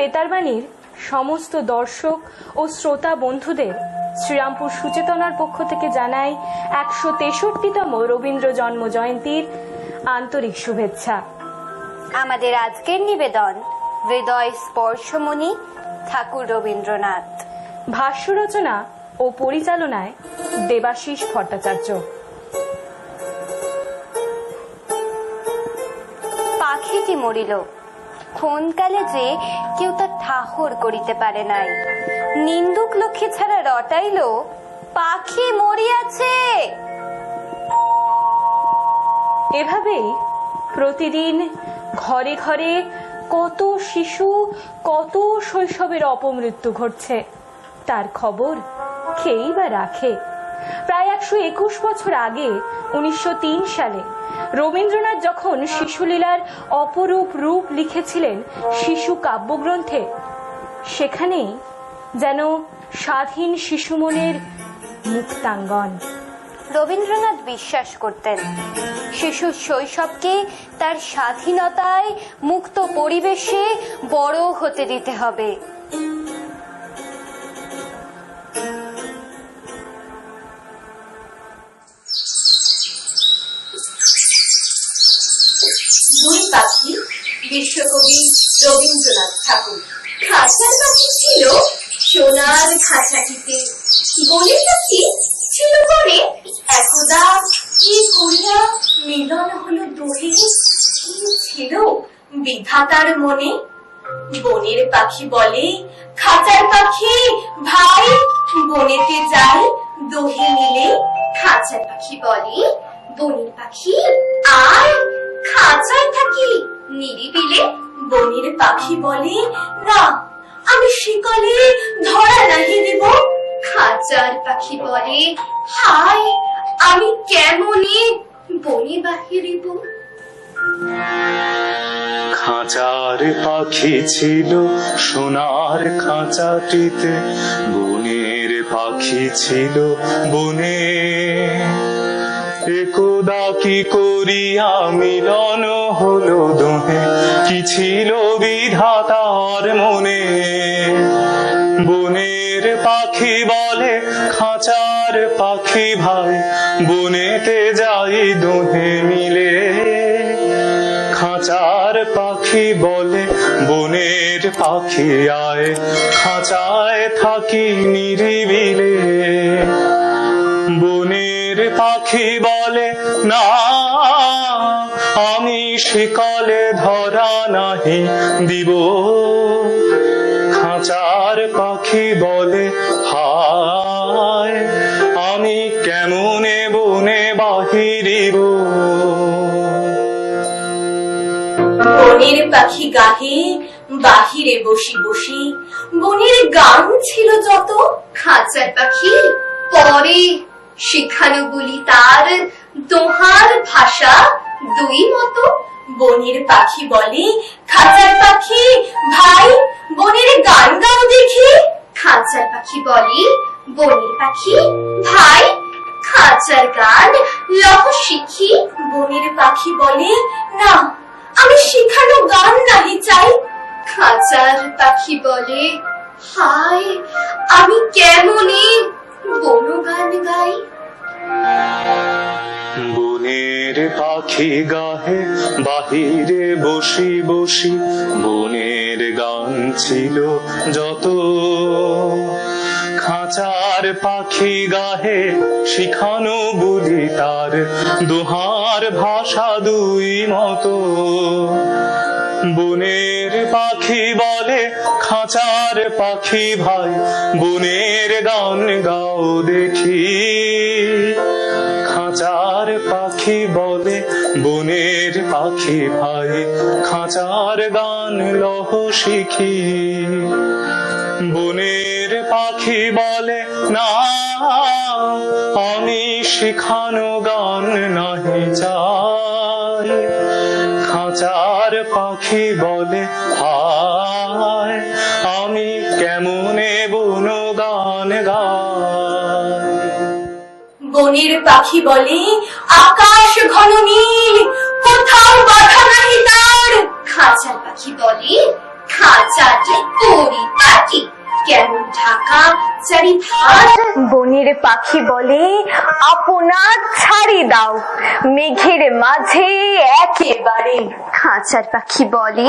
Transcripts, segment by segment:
বেতারবাণীর সমস্ত দর্শক ও শ্রোতা বন্ধুদের শ্রীরামপুর সুচেতনার পক্ষ থেকে জানাই একশো তেষট্টিতম রবীন্দ্র জন্ম জয়ন্তীর আন্তরিক শুভেচ্ছা। আমাদের আজকের নিবেদন হৃদয় স্পর্শমণি ঠাকুর রবীন্দ্রনাথ। ভাষ্য রচনা ও পরিচালনায় দেবাশিস ভট্টাচার্য। পাখিটি মরিল ক্ষণকালে যে কেউ তা ঠাহর করিতে পারে নাই। নিন্দুক লক্ষ্মী ছাড়া রটাইল, পাখি মরিয়াছে। এভাবেই প্রতিদিন ঘরে ঘরে কত শিশু, কত শৈশবের অপমৃত্যু ঘটছে। তার খবর খেয়েই বা রাখে। প্রায় একশো একুশ বছর আগে, উনিশশো তিন সালে, রবীন্দ্রনাথ যখন শিশুলীলার অপরূপ রূপ লিখেছিলেন শিশু কাব্যগ্রন্থে সেখানেই যেন স্বাধীন শিশু মনের মুক্তাঙ্গন। রবীন্দ্রনাথ বিশ্বাস করতেন শিশুর শৈশবকে তার স্বাধীনতায় মুক্ত পরিবেশে বড় হতে দিতে হবে। দুই পাখি, বিশ্বকবি রবীন্দ্রনাথ ঠাকুর। খাঁচার পাখি ছিল সোনার খাঁচাটিতে। পাখি ছিল একদা কি করিয়া মিলন হলো দুহে? কি ছিল বিধাতার মনে? বনের পাখি বলে, খাঁচার পাখি, ভাই, বনেতে যাই, দোহে মিলে। খাঁচার পাখি বলে বনের পাখি আয় খাঁচায় থাকি। নিরিবিলে বনের পাখি বলে, না, আমি শিকলে ধরা নাহি দেব। খাঁচার পাখি বলে, হায়, আমি কেমনে বনে বাহিরিব খাঁচার পাখি ছিল সোনার খাঁচাটিতে, বনের পাখি ছিল বনে। একদা কি করিয়া মিলন হলো দোহে। কি ছিল বিধাতার মনে? বনের পাখি বলে, খাঁচার পাখি ভাই। বনেতে যাই দোহে মিলে। খাঁচার পাখি বলে, বনের পাখি আয়। খাঁচায় থাকি নিরিবিলে। বনের পাখি বলে, না, আমি শিকলে ধরা নাহি দিব। খাঁচার পাখি বলে, হায়, আমি কেমনে বনে বাহিরিব? বনের পাখি গাহে বাহিরে বসি বসি, বনের গান ছিল যত, খাঁচার পাখি পরে শেখানো বলি তার দোহার ভাষা দুই মতো। বনের পাখি বলে, খাঁচার পাখি, ভাই, বনের গান গাও দেখি। খাঁচার পাখি বলে, বনের পাখি, ভাই, খাঁচার গান লহ শিখি। বনের পাখি বলে, না, আমি শিখানো গান নাহি চাই। খাঁচার পাখি বলে, হায়, আমি কেমনে বন গান গাই? বনের পাখি গাহে, বাহিরে বসি বসি বনের গান ছিল যত। খাঁচার পাখি গাহে শিখানো বুঝি তার দোহার ভাষা দুই মতো। বনের পাখি বলে, খাঁচার পাখি ভাই, বনের গান গাও দেখি। পাখি বলে বনের পাখি ভাই, খাঁচার গান লহ শিখি। বনের পাখি বলে, না, আমি শিখানো গান নাহি চাই। খাঁচার পাখি বলে হায় আমি কেমনে বন গান গাই? বনের পাখি বলে, আকাশ ঘন নীল, কোথাও বাধা নাহি তার। খাঁচা পাখি বলে, খাঁচাটি পাখি ঢাকা চারিধার বনের পাখি বলে, আপনার ছাড়ি দাও। মেঘের মাঝে একেবারে। খাঁচার পাখি বলে,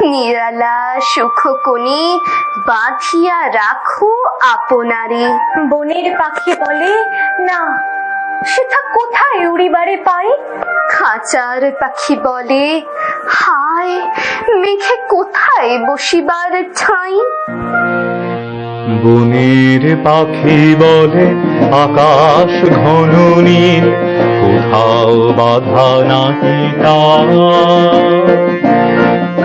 নিরালা সুখ কোণে বাঁধিয়া রাখো আপনারে। বনের পাখি বলে, না, সেটা কোথায় উড়িবারে পাই? খাঁচার পাখি বলে, হায়, মেঘে কোথায় বসিবার ঠাঁই? বনের পাখি বলে, আকাশ ঘন নীল, কোথাও বাধা নাহি।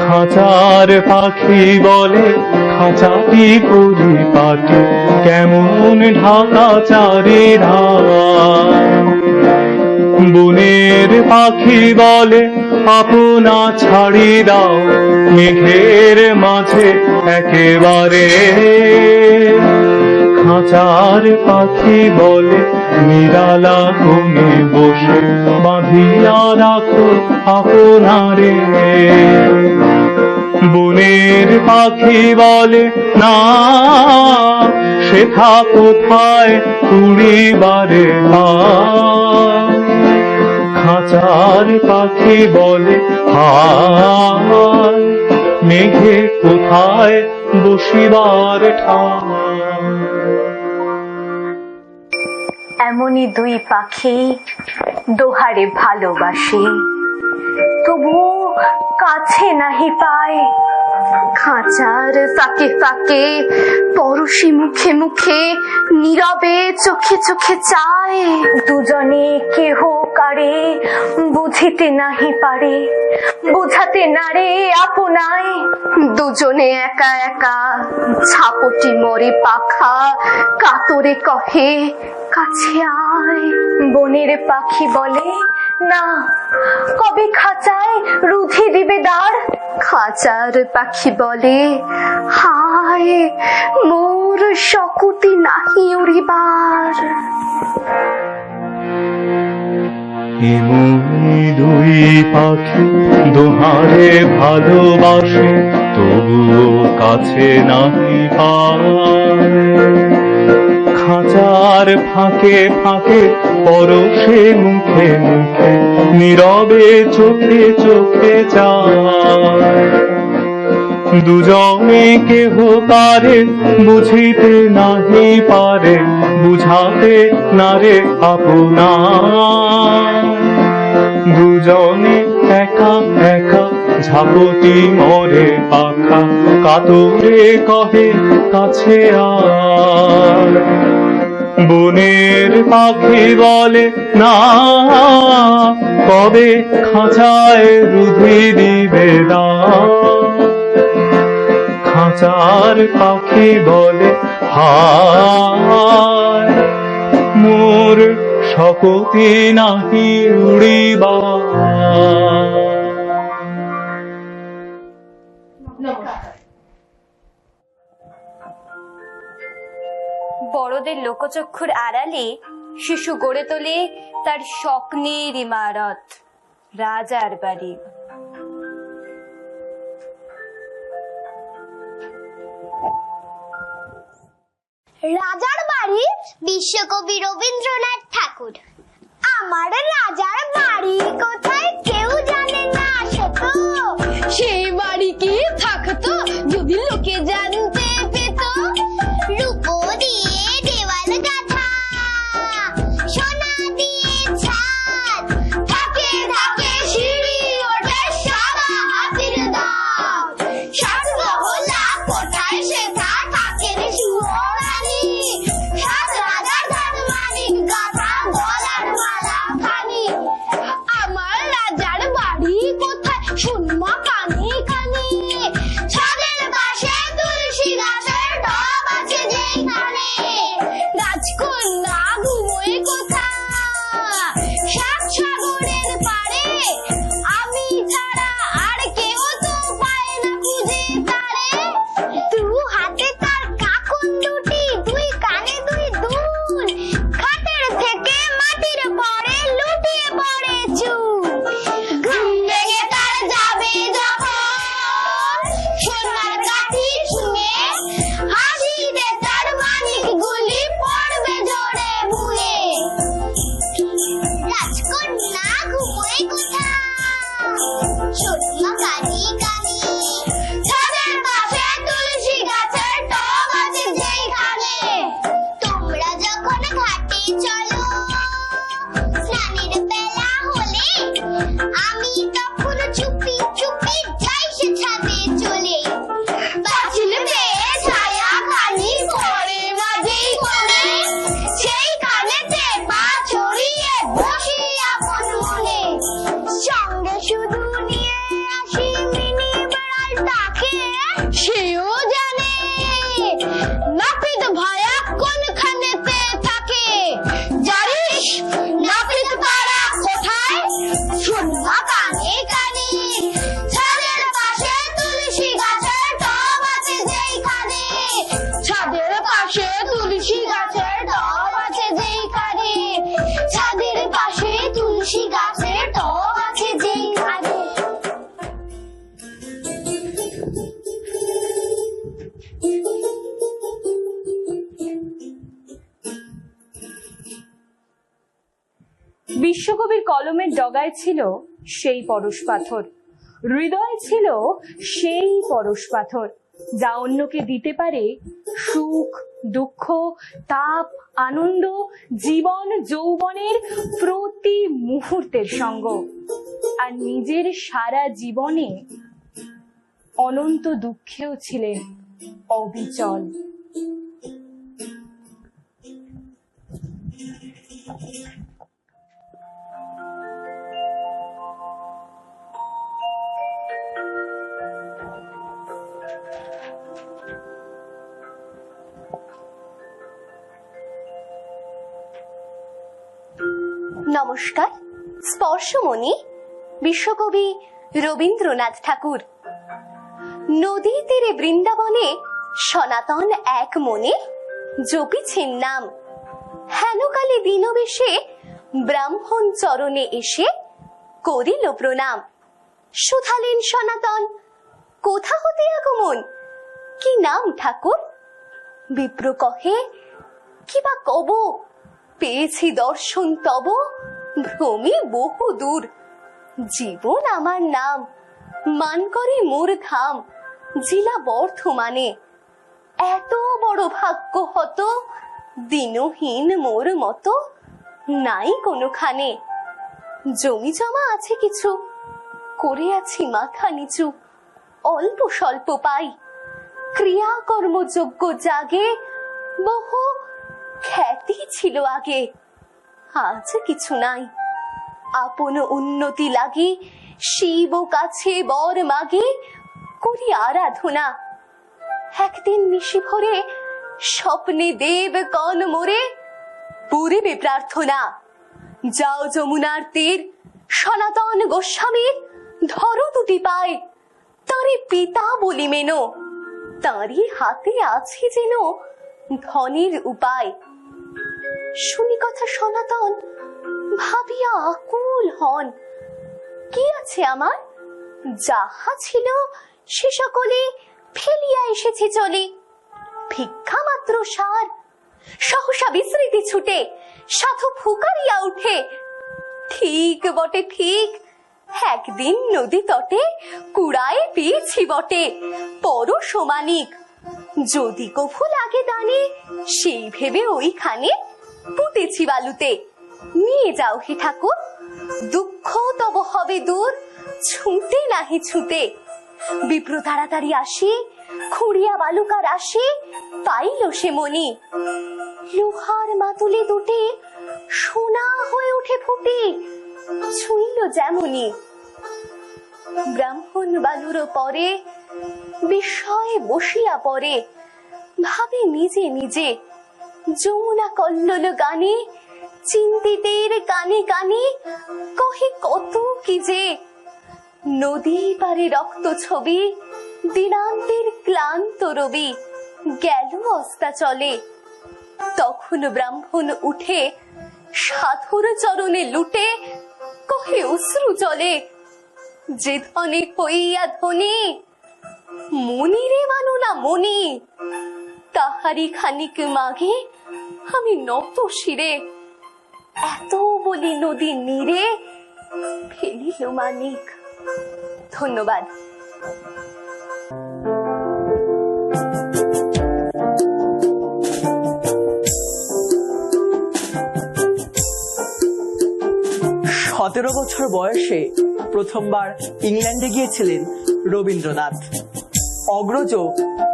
খাঁচার পাখি বলে, খাঁচাটি পরিপাটি কেমন ঢাকা চারে চারি বনের পাখি বলে, আপনা ছাড়ি দাও, মেঘের মাঝে একেবারে। খাঁচার পাখি বলে, নিরালা কোণে বসে বাঁধিয়া রাখো আপনারে। বনের পাখি বলে, না সেথা কোথায় উড়িবারে পায় খাঁচার পাখি বলে, হায়, মেঘে কোথায় বসিবার এমনই দুই পাখি দোহারে ভালোবাসে। তবু কাছে নাহি পায়। খাঁচার ফাঁকে ফাঁকে পরশি মুখে মুখে নীরবে চোখে চোখে চায়। দুজনে কেহ কারে বুঝিতে নাহি পারে, বুঝাতে নারে আপনায়। দুজনে একা একা ছাপটি মরে পাখা কাতরে কহে, কাছে আয়। বনের পাখি বলে না। কবে খাঁচায় রুধি দিবে দাঁড় খাঁচার পাখি বলে, হায়, মোর শকুতি নাহি উড়িবার। দুই পাখি দোহারে ভালোবাসে, তবুও কাছে নাহি পায়। খাঁচার ফাঁকে ফাঁকে, পরশে মুখে মুখে, নীরবে চোখে চোখে যায়। দুজনে কেহ পারে, বুঝিতে নাহি পারে, বুঝাতে নারে আপনা দুজনে একা একা, ঝাপটি মরে পাখা, কাতরে কহে, কাছে আর বনের পাখি বলে, না, কবে খাঁচায় রুধি দিবে দা? খাঁচার পাখি বলে, হায়, মোর শকতি নাহি উড়িবা বড়দের লোকচক্ষুর আড়ালে শিশু গড়ে তোলে তার স্বপ্নের ইমারত রাজার বাড়ি। রাজার বাড়ি বিশ্বকবি রবীন্দ্রনাথ ঠাকুর। আমার রাজার বাড়ি কোথায় কেউ জানে না সত সেই বাড়ি কি থাকতো যদি লোকে জানতে chuchu, lambari, কলমের ডগায় ছিল সেই পরশ পাথর। হৃদয় ছিল সেই পরশ পাথর, যা অন্যকে দিতে পারে সুখ, দুঃখ, তাপ, আনন্দ, জীবন, যৌবনের প্রতি মুহূর্তের সঙ্গ। আর নিজের সারা জীবনে অনন্ত দুঃখেও ছিলেন অবিচল। নমস্কার। স্পর্শমণি, বিশ্বকবি রবীন্দ্রনাথ ঠাকুর। নদী তীরে বৃন্দাবনে সনাতন এক মনে জপিছেন নাম। হেনকালে দিনবেশে ব্রাহ্মণ চরণে এসে করিল প্রণাম। শুধালেন সনাতন, কোথা হতে আগমন? কি নাম ঠাকুর? বিপ্র কহে, কি বা কব? পেয়েছি দর্শন তব? ভ্রমে বহু দূর। জীবন আমার নাম। মান করে মোর ধাম জেলা বর্ধমানে। এত বড় ভাগ্য হত, দিনহীন মোর মতো নাই কোনোখানে। জমি জমা আছে কিছু, করে আছি মাথা নিচু, অল্প স্বল্প পাই। ক্রিয়া কর্মযোগ্য জাগে, বহু খ্যাতি ছিল আগে। আজ কিছু নাই। আপন উন্নতি লাগি, শিব কাছে বর মাগে, করি আরাধনা। একদিন নিশি ভরে স্বপ্নে দেব কন মোরে, পুরিবে প্রার্থনা। যাও যমুনার তীর, সনাতন গোস্বামীর ধরো দুটি পায়, তারে পিতা বলি মেনো। তাঁরই হাতে আছে যেন ধনের উপায়। শুনি কথা সনাতন। ভাবিয়া আকুল হন। কি আছে আমার? যাহা ছিল সে সকলে ফেলিয়া এসেছে চলে। ভিক্ষা মাত্র সার। সহসা বিস্মৃতি ছুটে। সাধু ফুকারিয়া উঠে। ঠিক বটে, ঠিক। একদিন নদী তটে কুড়ায় পেয়েছি বটে। পর সমানিক। যদি কভু লাগে দানে, সেই ভেবে ওইখানে পুঁতেছি বালুতে। নিয়ে যাও হে ঠাকুর। দুঃখ তব হবে দূর, ছুঁতে নাহি ছুঁতে। বিপ্র তাড়াতাড়ি আসি, খুঁড়িয়া বালুকার আসি, পাইল সে মনি লোহার মাতুলি দুটি সোনা হয়ে উঠে ফুটে, ছুঁইল যেমনি। ব্রাহ্মণ বালুর পরে বিস্ময়ে বসিয়া পড়ে, ভাবে নিজে নিজে যমুনা কল্লোল গানে, চিন্তিতের কানে কানে কহে কত কি যে। নদী পারে রক্ত ছবি, দিনান্তের ক্লান্ত রবি, গেল অস্তা চলে। তখন ব্রাহ্মণ উঠে, সাধুর চরণে লুটে, কহে অশ্রু চলে। যে ধনে হইয়া ধনী মনিরে মানো না মনি তাহারি খানিক মাগে আমি নত শিরে। এত বলি নদী নীরে ফেলিল মানিক। ধন্যবাদ। সতেরো বছর বয়সে প্রথমবার ইংল্যান্ডে গিয়েছিলেন রবীন্দ্রনাথ। অগ্রজ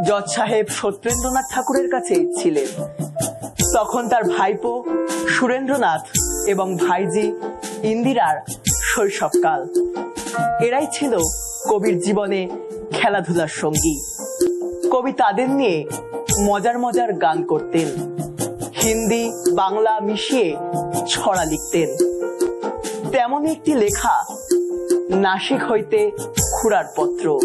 জজ সাহেব সত্যেন্দ্রনাথ ঠাকুরের কাছে ছিলেন। তখন তার ভাইপো সুরেন্দ্রনাথ এবং ভাইজি ইন্দিরার শৈশবকাল। এরাই ছিল কবির জীবনে খেলাধুলার সঙ্গী। কবি তাদের নিয়ে মজার মজার গান করতেন। হিন্দি, বাংলা মিশিয়ে ছড়া লিখতেন। তেমনই একটি লেখা, নাসিক হইতে খুড়ার পত্র।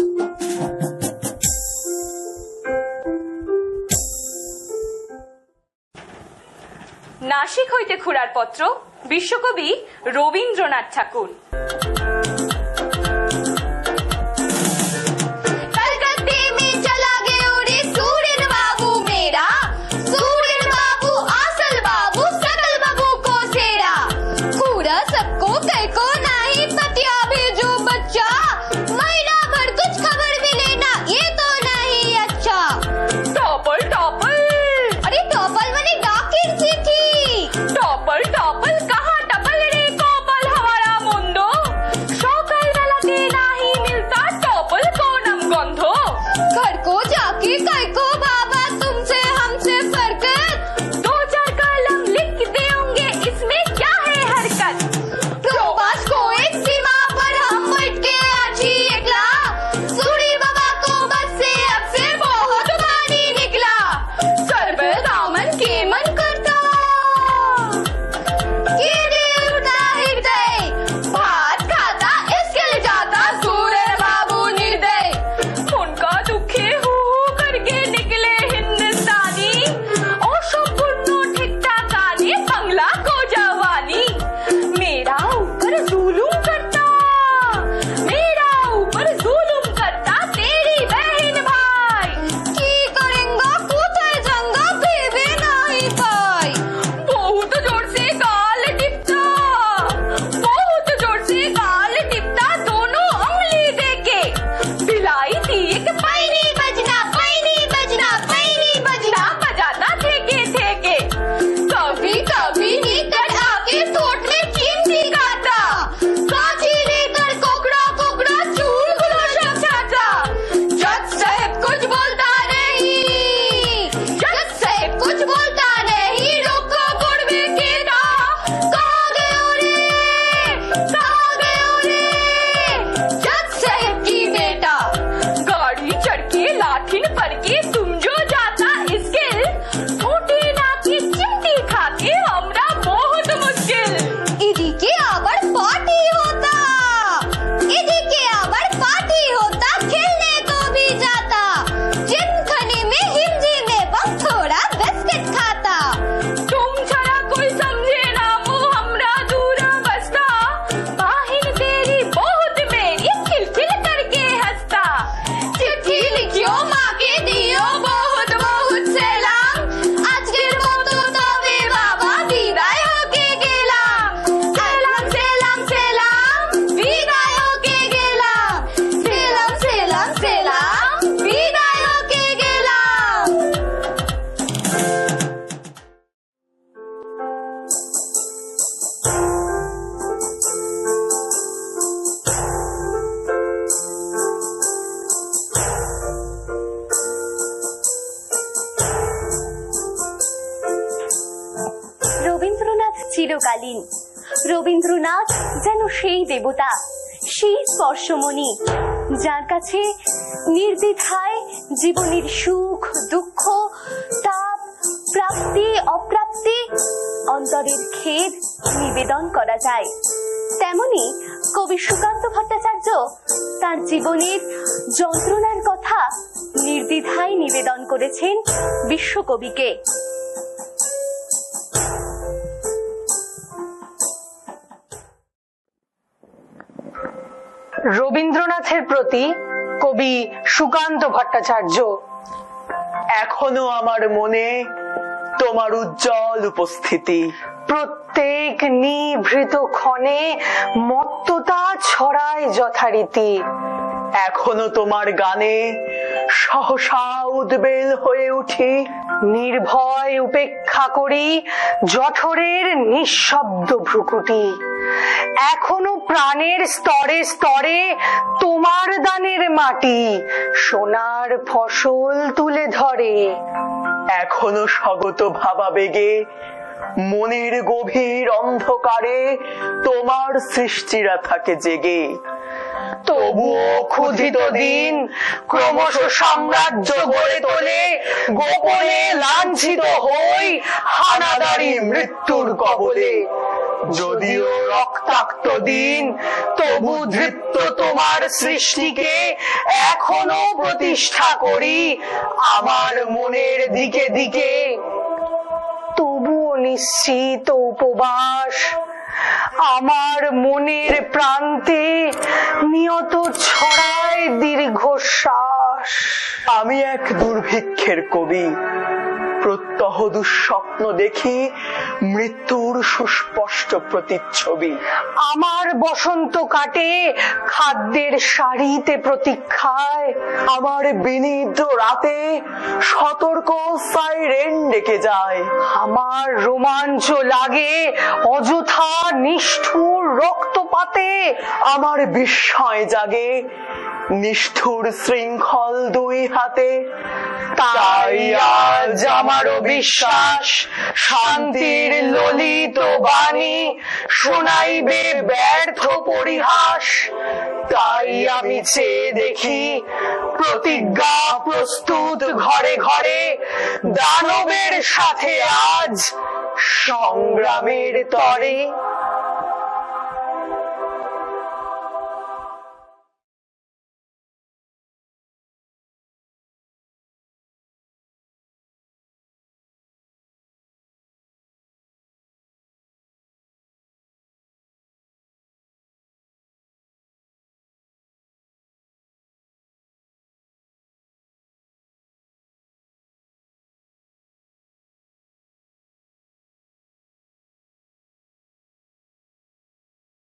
নাসিক হইতে খুড়ার পত্র বিশ্বকবি রবীন্দ্রনাথ ঠাকুর। দেবতা, সেই স্পর্শমণি, যার কাছে নির্দ্বিধায় জীবনের সুখ, দুঃখ, তাপ, প্রাপ্তি, অপ্রাপ্তি, অন্তরের খেদ নিবেদন করা যায়। তেমনি কবি সুকান্ত ভট্টাচার্য তার জীবনের যন্ত্রণার কথা নির্দ্বিধায় নিবেদন করেছেন বিশ্বকবিকে। রবীন্দ্রনাথের প্রতি কবি সুকান্ত ভট্টাচার্য। এখনও আমার মনে তোমার উজ্জ্বল উপস্থিতি। প্রত্যেক নিভৃত ক্ষণে মত্ততা ছড়ায় যথারীতি। এখনও তোমার গানে সহসা উদ্বেল হয়ে উঠি, নির্ভয় উপেক্ষা করি জঠরের নিঃশব্দ ভ্রুকুটি। এখনও প্রাণের স্তরে স্তরে তোমার দানের মাটি সোনার ফসল তুলে ধরে। এখনও স্বগত ভাবাবেগে, মনের গভীর অন্ধকারে তোমার সৃষ্টিরা থাকে জেগে। তবুও ক্ষুধিত দিন ক্রমশ সাম্রাজ্য গড়ে তোলে, গোপনে লাঞ্ছিত হই হানাদারি মৃত্যুর কবলে। যদিও রক্তাক্ত দিন, তবু ধৃপ্ত তোমার সৃষ্টিকে এখনও প্রতিষ্ঠা করি আমার মনের দিকে দিকে। তবুও নিশ্চিত উপবাস আমার মনের প্রান্তে নিয়ত ছড়ায় দীর্ঘশ্বাস। আমি এক দুর্ভিক্ষের কবি। দুঃস্বপ্ন দেখি মৃত্যুর সুস্পষ্ট প্রতিচ্ছবি। আমার বসন্ত কাটে খাদ্যের সারিতে প্রতীক্ষায়। আমার বিনিদ্র রাতে সতর্ক সাইরেন ডেকে যায়। আমার রোমাঞ্চ লাগে অযথা নিষ্ঠুর রক্তপাতে। আমার বিস্ময় জাগে নিষ্ঠুর শৃঙ্খল দুই হাতে। তাই আজ আমারও বিশ্বাস শান্তির ললিত বাণী শোনাইবে ব্যর্থ পরিহাস। তাই আমি চেয়ে দেখি, প্রতিজ্ঞা প্রস্তুত ঘরে ঘরে, দানবের সাথে আজ সংগ্রামের তরে।